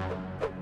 you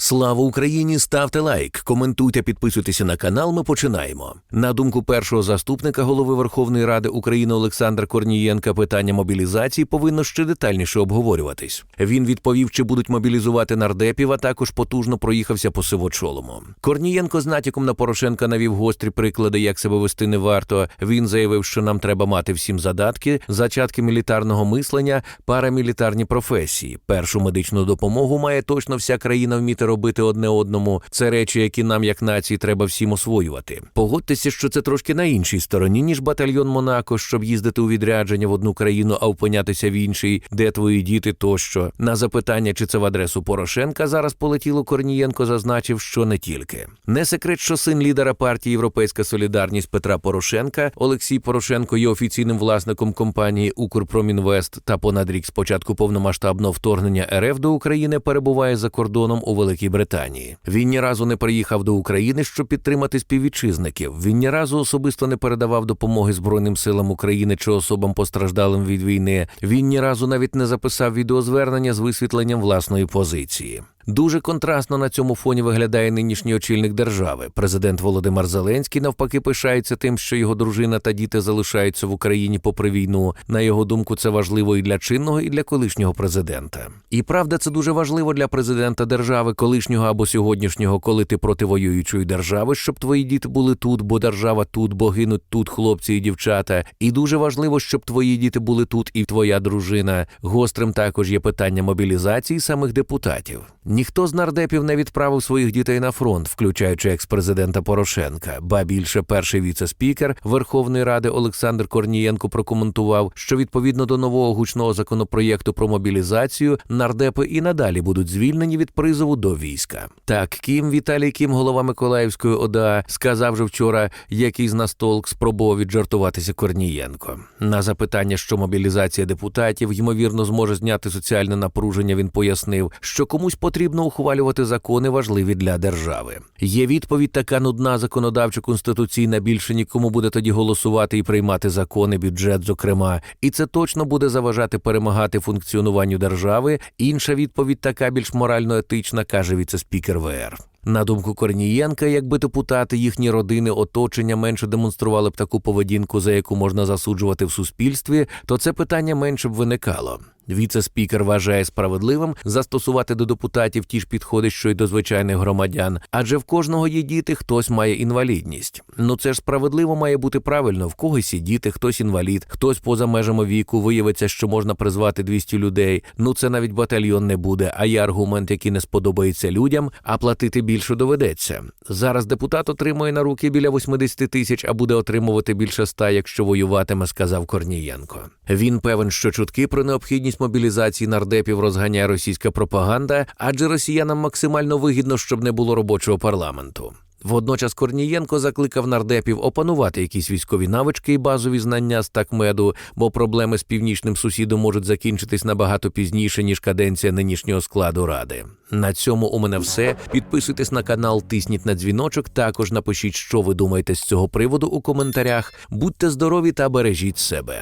Слава Україні! Ставте лайк, коментуйте, підписуйтеся на канал. Ми починаємо. На думку першого заступника голови Верховної Ради України Олександра Корнієнка, питання мобілізації повинно ще детальніше обговорюватись. Він відповів, чи будуть мобілізувати нардепів, а також потужно проїхався по сивочолому. Корнієнко з натяком на Порошенка навів гострі приклади, як себе вести не варто. Він заявив, що нам треба мати всім задатки, зачатки мілітарного мислення, парамілітарні професії. Першу медичну допомогу має точно вся країна вміти робити одне одному. Це речі, які нам, як нації, треба всім освоювати. Погодьтеся, що це трошки на іншій стороні, ніж батальйон Монако, щоб їздити у відрядження в одну країну, а опинятися в іншій, де твої діти тощо. На запитання, чи це в адресу Порошенка, зараз полетіло Корнієнко, зазначив, що не тільки. Не секрет, що син лідера партії Європейська Солідарність Петра Порошенка Олексій Порошенко є офіційним власником компанії Укрпромінвест та понад рік з початку повномасштабного вторгнення РФ до України перебуває за кордоном у Великій Британії. Він ні разу не приїхав до України, щоб підтримати співвітчизників. Він ні разу особисто не передавав допомоги Збройним силам України чи особам постраждалим від війни. Він ні разу навіть не записав відеозвернення з висвітленням власної позиції. Дуже контрастно на цьому фоні виглядає нинішній очільник держави. Президент Володимир Зеленський навпаки пишається тим, що його дружина та діти залишаються в Україні попри війну. На його думку, це важливо і для чинного, і для колишнього президента. І правда, це дуже важливо для президента держави, колишнього або сьогоднішнього, коли ти проти воюючої держави, щоб твої діти були тут, бо держава тут, бо гинуть тут хлопці і дівчата. І дуже важливо, щоб твої діти були тут, і твоя дружина. Гострим також є питання мобілізації самих депутатів. Ніхто з нардепів не відправив своїх дітей на фронт, включаючи екс-президента Порошенка. Ба більше перший віце-спікер Верховної Ради Олександр Корнієнко прокоментував, що відповідно до нового гучного законопроєкту про мобілізацію нардепи і надалі будуть звільнені від призову до війська. Так, Кім Віталій Кім, голова Миколаївської ОДА, сказав же вчора, який з нас толк спробував віджартуватися Корнієнко. На запитання, що мобілізація депутатів ймовірно зможе зняти соціальне напруження, він пояснив, що комусь потрібно ухвалювати закони важливі для держави. Є відповідь така нудна законодавчо конституційна. Більше нікому буде тоді голосувати і приймати закони, бюджет, зокрема, і це точно буде заважати перемагати функціонуванню держави. Інша відповідь така більш морально етична, каже віцеспікер ВР. На думку Корнієнка, якби депутати, їхні родини, оточення менше демонстрували б таку поведінку, за яку можна засуджувати в суспільстві, то це питання менше б виникало. Віце-спікер вважає справедливим застосувати до депутатів ті ж підходи, що й до звичайних громадян, адже в кожного є діти, хтось має інвалідність. Ну це ж справедливо має бути правильно. В когось є діти, хтось інвалід, хтось поза межами віку. Виявиться, що можна призвати 200 людей. Ну це навіть батальйон не буде. А є аргумент, який не сподобається людям, а платити більше доведеться. Зараз депутат отримує на руки біля 80 тисяч, а буде отримувати більше 100, якщо воюватиме, сказав Корнієнко. Він певен, що чутки про необхідність мобілізації нардепів розганяє російська пропаганда, адже росіянам максимально вигідно, щоб не було робочого парламенту. Водночас Корнієнко закликав нардепів опанувати якісь військові навички і базові знання з такмеду, бо проблеми з північним сусідом можуть закінчитись набагато пізніше, ніж каденція нинішнього складу ради. На цьому у мене все. Підписуйтесь на канал, тисніть на дзвіночок. Також напишіть, що ви думаєте з цього приводу у коментарях. Будьте здорові та бережіть себе.